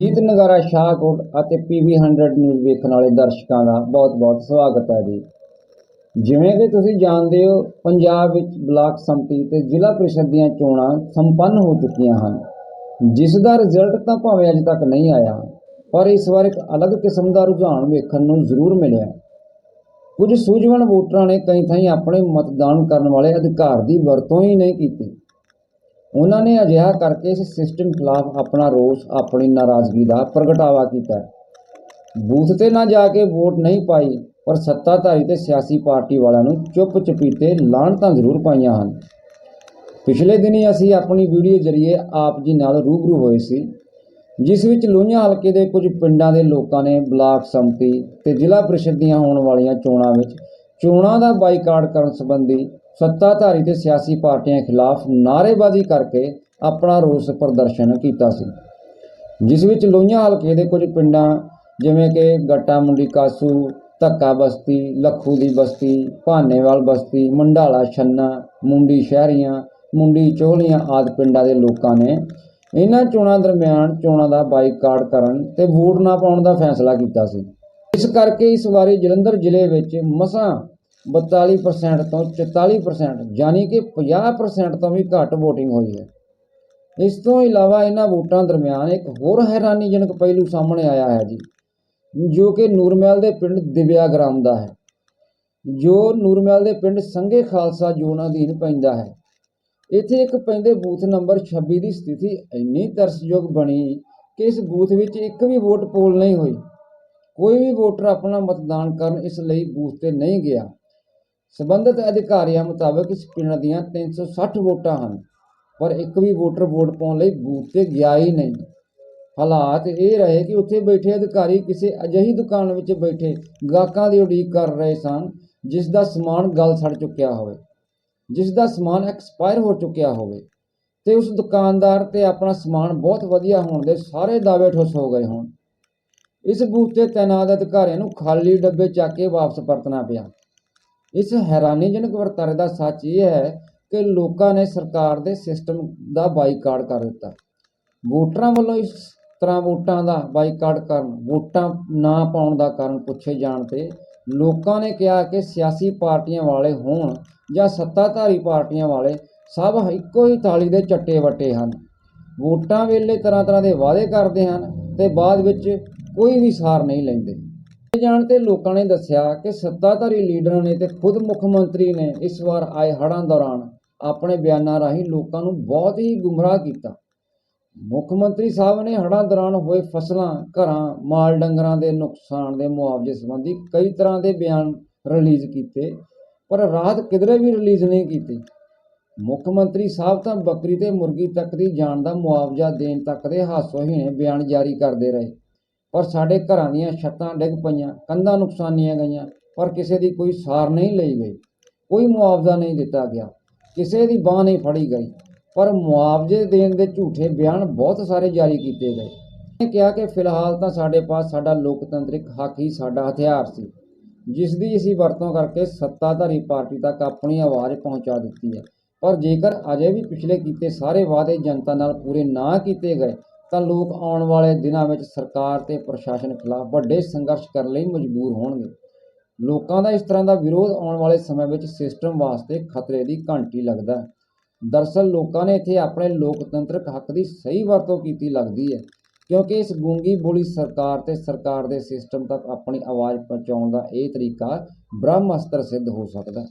ਜੀਤ ਨਗਾਰਾ, ਸ਼ਾਹਕੋਟ ਅਤੇ PV 100 news ਵੇਖਣ ਵਾਲੇ ਦਰਸ਼ਕਾਂ ਦਾ ਬਹੁਤ-ਬਹੁਤ ਸਵਾਗਤ ਹੈ ਜੀ। ਜਿਵੇਂ ਕਿ ਤੁਸੀਂ ਜਾਣਦੇ ਹੋ, ਪੰਜਾਬ ਵਿੱਚ ਬਲਾਕ ਸੰਮਤੀ ਤੇ ਜ਼ਿਲ੍ਹਾ ਪ੍ਰੀਸ਼ਦ ਦੀਆਂ ਚੋਣਾਂ ਸੰਪੰਨ ਹੋ ਚੁੱਕੀਆਂ ਹਨ। ਜਿਸ ਦਾ ਰਿਜ਼ਲਟ ਤਾਂ ਭਾਵੇਂ ਅਜੇ ਤੱਕ ਨਹੀਂ ਆਇਆ, ਪਰ ਇਸ ਵਾਰ ਇੱਕ ਅਲੱਗ ਕਿਸਮ ਦਾ ਰੁਝਾਨ ਵੇਖਣ ਨੂੰ ਜ਼ਰੂਰ ਮਿਲਿਆ। ਕੁਝ ਸੂਝਵਾਨ ਵੋਟਰਾਂ ਨੇ ਕਈ ਥਾਈਂ ਆਪਣੇ ਮਤਦਾਨ ਕਰਨ ਵਾਲੇ ਅਧਿਕਾਰ ਦੀ ਵਰਤੋਂ ਹੀ ਨਹੀਂ ਕੀਤੀ। ਉਹਨਾਂ ਨੇ ਅਜਿਹਾ ਕਰਕੇ ਇਸ ਸਿਸਟਮ ਖਿਲਾਫ ਆਪਣਾ ਰੋਸ, ਆਪਣੀ ਨਾਰਾਜ਼ਗੀ ਦਾ ਪ੍ਰਗਟਾਵਾ ਕੀਤਾ। ਬੂਥ ਤੇ ਨਾ ਜਾ ਕੇ ਵੋਟ ਨਹੀਂ ਪਾਈ, ਪਰ ਸੱਤਾਧਾਰੀ ਤੇ ਸਿਆਸੀ ਪਾਰਟੀ ਵਾਲਿਆਂ ਨੂੰ ਚੁੱਪ ਚਪੀਤੇ ਲਾਹਣਤਾਂ ਜ਼ਰੂਰ ਪਾਈਆਂ ਹਨ। ਪਿਛਲੇ ਦਿਨੀ ਅਸੀਂ ਆਪਣੀ ਵੀਡੀਓ ਜ਼ਰੀਏ ਆਪ ਜੀ ਨਾਲ ਰੂਬਰੂ ਹੋਏ ਸੀ, ਜਿਸ ਵਿੱਚ ਲੋਹੀਆਂ ਹਲਕੇ ਦੇ ਕੁਝ ਪਿੰਡਾਂ ਦੇ ਲੋਕਾਂ ਨੇ ਬਲਾਕ ਸੰਮਤੀ ਤੇ ਜ਼ਿਲ੍ਹਾ ਪ੍ਰੀਸ਼ਦ ਦੀਆਂ ਹੋਣ ਵਾਲੀਆਂ ਚੋਣਾਂ ਵਿੱਚ ਚੋਣਾਂ ਦਾ ਬਾਈਕਾਟ ਕਰਨ ਸੰਬੰਧੀ ਸੱਤਾਧਾਰੀ ਤੇ ਸਿਆਸੀ ਪਾਰਟੀਆਂ ਖਿਲਾਫ ਨਾਅਰੇਬਾਜ਼ੀ ਕਰਕੇ ਆਪਣਾ ਰੋਸ ਪ੍ਰਦਰਸ਼ਨ ਕੀਤਾ ਸੀ। ਜਿਸ ਵਿੱਚ ਲੋਹੀਆਂ ਹਲਕੇ ਦੇ ਕੁਝ ਪਿੰਡਾਂ ਜਿਵੇਂ ਕਿ ਗੱਟਾ ਮੁੰਡੀ ਕਾਸੂ, ਧੱਕਾ ਬਸਤੀ, ਲੱਖੂ ਦੀ ਬਸਤੀ, ਭਾਨੇਵਾਲ ਬਸਤੀ, ਮੰਡਾਲਾ ਛੰਨਾ, ਮੁੰਡੀ ਸ਼ਹਿਰੀਆਂ, ਮੁੰਡੀ ਚੋਹਲੀਆਂ ਆਦਿ ਪਿੰਡਾਂ ਦੇ ਲੋਕਾਂ ਨੇ ਇਹਨਾਂ ਚੋਣਾਂ ਦਰਮਿਆਨ ਚੋਣਾਂ ਦਾ ਬਾਈਕਾਟ ਕਰਨ ਤੇ ਵੋਟ ਨਾ ਪਾਉਣ ਦਾ ਫੈਸਲਾ ਕੀਤਾ ਸੀ। ਇਸ ਕਰਕੇ ਇਸ ਵਾਰੀ ਜਲੰਧਰ ਜ਼ਿਲ੍ਹੇ ਵਿੱਚ ਮਸਾਂ 42% ਤੋਂ 44% ਯਾਨੀ ਕਿ 50% ਤੋਂ ਵੀ ਘੱਟ VOTING ਹੋਈ ਹੈ। ਇਸ ਤੋਂ ਇਲਾਵਾ ਇਹਨਾਂ ਵੋਟਾਂ ਦਰਮਿਆਨ ਇੱਕ ਹੋਰ ਹੈਰਾਨੀਜਨਕ ਪਹਿਲੂ ਸਾਹਮਣੇ ਆਇਆ ਹੈ ਜੀ, ਜੋ ਕਿ ਨੂਰਮਹਿਲ ਦੇ ਪਿੰਡ ਦਿਵਿਆ ਗ੍ਰਾਮ ਦਾ ਹੈ। ਜੋ ਨੂਰਮਹਿਲ ਦੇ ਪਿੰਡ ਸੰਘੇ ਖਾਲਸਾ ਜ਼ੋਨ ਅਧੀਨ ਪੈਂਦਾ ਹੈ। ਇੱਥੇ ਇੱਕ ਪੈਂਦੇ ਬੂਥ ਨੰਬਰ 26 ਦੀ ਸਥਿਤੀ ਇੰਨੀ ਤਰਸਯੋਗ ਬਣੀ ਕਿ ਇਸ ਬੂਥ ਵਿੱਚ ਇੱਕ ਵੀ ਵੋਟ ਪੋਲ ਨਹੀਂ ਹੋਈ। ਕੋਈ ਵੀ ਵੋਟਰ ਆਪਣਾ ਮਤਦਾਨ ਕਰਨ ਇਸ ਲਈ ਬੂਥ ਤੇ ਨਹੀਂ ਗਿਆ। ਸਬੰਧਤ ਅਧਿਕਾਰੀਆਂ ਮੁਤਾਬਕ ਇਸ ਪਿੰਡ ਦੀਆਂ 360 ਵੋਟਾਂ ਹਨ, ਪਰ ਇੱਕ ਵੀ ਵੋਟਰ ਵੋਟ ਪਾਉਣ ਲਈ ਬੂਥ ਤੇ ਗਿਆ ਹੀ ਨਹੀਂ। ਹਾਲਾਤ ਇਹ ਰਹੇ ਕਿ ਉੱਥੇ ਬੈਠੇ ਅਧਿਕਾਰੀ ਕਿਸੇ ਅਜਿਹੀ ਦੁਕਾਨ ਵਿੱਚ ਬੈਠੇ ਗਾਹਕਾਂ ਦੀ ਉਡੀਕ ਕਰ ਰਹੇ ਸਨ, ਜਿਸ ਦਾ ਸਮਾਨ ਗਲ ਸੜ ਚੁੱਕਿਆ ਹੋਵੇ, ਜਿਸ ਦਾ ਸਮਾਨ ਐਕਸਪਾਇਰ ਹੋ ਚੁੱਕਿਆ ਹੋਵੇ ਤੇ ਉਸ ਦੁਕਾਨਦਾਰ ਤੇ ਆਪਣਾ ਸਮਾਨ ਬਹੁਤ ਵਧੀਆ ਹੋਣ ਦੇ ਸਾਰੇ ਦਾਅਵੇ ਠੁੱਸ ਹੋ ਗਏ ਹੋਣ। ਇਸ ਬੂਥ ਤੇ ਤਾਇਨਾਤ ਅਧਿਕਾਰੀਆਂ ਨੂੰ ਖਾਲੀ ਡੱਬੇ ਚੱਕ ਕੇ ਵਾਪਸ ਪਰਤਣਾ ਪਿਆ। ਇਸ ਹੈਰਾਨੀਜਨਕ ਵਰਤਾਰੇ ਦਾ ਸੱਚ ਇਹ ਹੈ ਕਿ ਲੋਕਾਂ ਨੇ ਸਰਕਾਰ ਦੇ ਸਿਸਟਮ ਦਾ ਬਾਈਕਾਟ ਕਰ ਦਿੱਤਾ। ਵੋਟਰਾਂ ਵੱਲੋਂ ਇਸ ਤਰ੍ਹਾਂ ਵੋਟਾਂ ਦਾ ਬਾਈਕਾਟ ਕਰਨ, ਵੋਟਾਂ ਨਾ ਪਾਉਣ ਦਾ ਕਾਰਨ ਪੁੱਛੇ ਜਾਣ ਤੇ ਲੋਕਾਂ ਨੇ ਕਿਹਾ ਕਿ ਸਿਆਸੀ ਪਾਰਟੀਆਂ ਵਾਲੇ ਹੋਣ ਜਾਂ ਸੱਤਾਧਾਰੀ ਪਾਰਟੀਆਂ ਵਾਲੇ ਸਭ ਇੱਕੋ ਹੀ ਥਾਲੀ ਦੇ ਚੱਟੇ ਵੱਟੇ ਹਨ। ਵੋਟਾਂ ਵੇਲੇ ਤਰ੍ਹਾਂ ਤਰ੍ਹਾਂ ਦੇ ਵਾਅਦੇ ਕਰਦੇ ਹਨ ਤੇ ਬਾਅਦ ਵਿੱਚ ਕੋਈ ਵੀ ਸਾਰ ਨਹੀਂ ਲੈਂਦੇ। ਜਾਣ ਤੇ ਲੋਕਾਂ ਨੇ ਦੱਸਿਆ ਕਿ ਸੱਤਾਧਾਰੀ ਲੀਡਰਾਂ ਨੇ ਤੇ ਖੁਦ ਮੁੱਖ ਮੰਤਰੀ ਨੇ ਇਸ ਵਾਰ ਆਏ ਹੜ੍ਹਾਂ ਦੌਰਾਨ ਆਪਣੇ ਬਿਆਨਾਂ ਰਾਹੀਂ ਲੋਕਾਂ ਨੂੰ ਬਹੁਤ ਹੀ ਗੁੰਮਰਾਹ ਕੀਤਾ। ਮੁੱਖ ਮੰਤਰੀ ਸਾਹਿਬ ਨੇ ਹੜ੍ਹਾਂ ਦੌਰਾਨ ਹੋਏ ਫਸਲਾਂ, ਘਰਾਂ, ਮਾਲ ਡੰਗਰਾਂ ਦੇ ਨੁਕਸਾਨ ਦੇ ਮੁਆਵਜ਼ੇ ਸੰਬੰਧੀ ਕਈ ਤਰ੍ਹਾਂ ਦੇ ਬਿਆਨ ਰਿਲੀਜ਼ ਕੀਤੇ, ਪਰ ਰਾਹਤ ਕਿਧਰੇ ਵੀ ਰਿਲੀਜ਼ ਨਹੀਂ ਕੀਤੀ। ਮੁੱਖ ਮੰਤਰੀ ਸਾਹਿਬ ਤਾਂ ਬੱਕਰੀ ਤੇ ਮੁਰਗੀ ਤੱਕ ਦੀ ਜਾਨ ਦਾ ਮੁਆਵਜ਼ਾ ਦੇਣ ਤੱਕ ਦੇ ਹਾਸੋਹੀਣੇ ਬਿਆਨ ਜਾਰੀ ਕਰਦੇ ਰਹੇ। ਔਰ ਸਾਡੇ ਘਰਾਂ ਦੀਆਂ ਛੱਤਾਂ ਡਿੱਗ ਪਈਆਂ, ਕੰਧਾਂ ਨੁਕਸਾਨੀਆਂ ਗਈਆਂ, ਪਰ ਕਿਸੇ ਦੀ ਕੋਈ ਸਾਰ ਨਹੀਂ ਲਈ ਗਈ, ਕੋਈ ਮੁਆਵਜ਼ਾ ਨਹੀਂ ਦਿੱਤਾ ਗਿਆ, ਕਿਸੇ ਦੀ ਬਾਹ ਨਹੀਂ ਫੜੀ ਗਈ, ਪਰ ਮੁਆਵਜ਼ੇ ਦੇਣ ਦੇ ਝੂਠੇ ਬਿਆਨ ਬਹੁਤ ਸਾਰੇ ਜਾਰੀ ਕੀਤੇ ਗਏ। ਨੇ ਕਿਹਾ ਕਿ ਫਿਲਹਾਲ ਤਾਂ ਸਾਡੇ ਪਾਸ ਸਾਡਾ ਲੋਕਤੰਤਰਿਕ ਹੱਕ ਹੀ ਸਾਡਾ ਹਥਿਆਰ ਸੀ, ਜਿਸ ਦੀ ਅਸੀਂ ਵਰਤੋਂ ਕਰਕੇ ਸੱਤਾਧਾਰੀ ਪਾਰਟੀ ਤੱਕ ਆਪਣੀ ਆਵਾਜ਼ ਪਹੁੰਚਾ ਦਿੱਤੀ ਹੈ। ਪਰ ਜੇਕਰ ਅਜੇ ਵੀ ਪਿਛਲੇ ਕੀਤੇ ਸਾਰੇ ਵਾਅਦੇ ਜਨਤਾ ਨਾਲ ਪੂਰੇ ਨਾ ਕੀਤੇ ਗਏ ਤਾਂ ਲੋਕ ਆਉਣ ਵਾਲੇ ਦਿਨਾਂ ਵਿੱਚ ਸਰਕਾਰ ਤੇ ਪ੍ਰਸ਼ਾਸਨ ਖਿਲਾਫ ਵੱਡੇ ਸੰਘਰਸ਼ ਕਰਨ ਲਈ ਮਜਬੂਰ ਹੋਣਗੇ। ਲੋਕਾਂ ਦਾ ਇਸ ਤਰ੍ਹਾਂ ਦਾ ਵਿਰੋਧ ਆਉਣ ਵਾਲੇ ਸਮੇਂ ਵਿੱਚ ਸਿਸਟਮ ਵਾਸਤੇ ਖਤਰੇ ਦੀ ਘੰਟੀ ਲੱਗਦਾ ਹੈ। ਦਰਸਲ ਲੋਕਾਂ ਨੇ ਇੱਥੇ ਆਪਣੇ ਲੋਕਤੰਤਰਕ ਹੱਕ ਦੀ ਸਹੀ ਵਰਤੋਂ ਕੀਤੀ ਲੱਗਦੀ ਹੈ, ਕਿਉਂਕਿ ਇਸ ਗੂੰਗੀ ਬੋਲੀ ਸਰਕਾਰ ਤੇ ਸਰਕਾਰ ਦੇ ਸਿਸਟਮ ਤੱਕ ਆਪਣੀ ਆਵਾਜ਼ ਪਹੁੰਚਾਉਣ ਦਾ ਇਹ ਤਰੀਕਾ ਬ੍ਰਹਮ ਅਸਤਰ ਸਿੱਧ ਹੋ ਸਕਦਾ ਹੈ।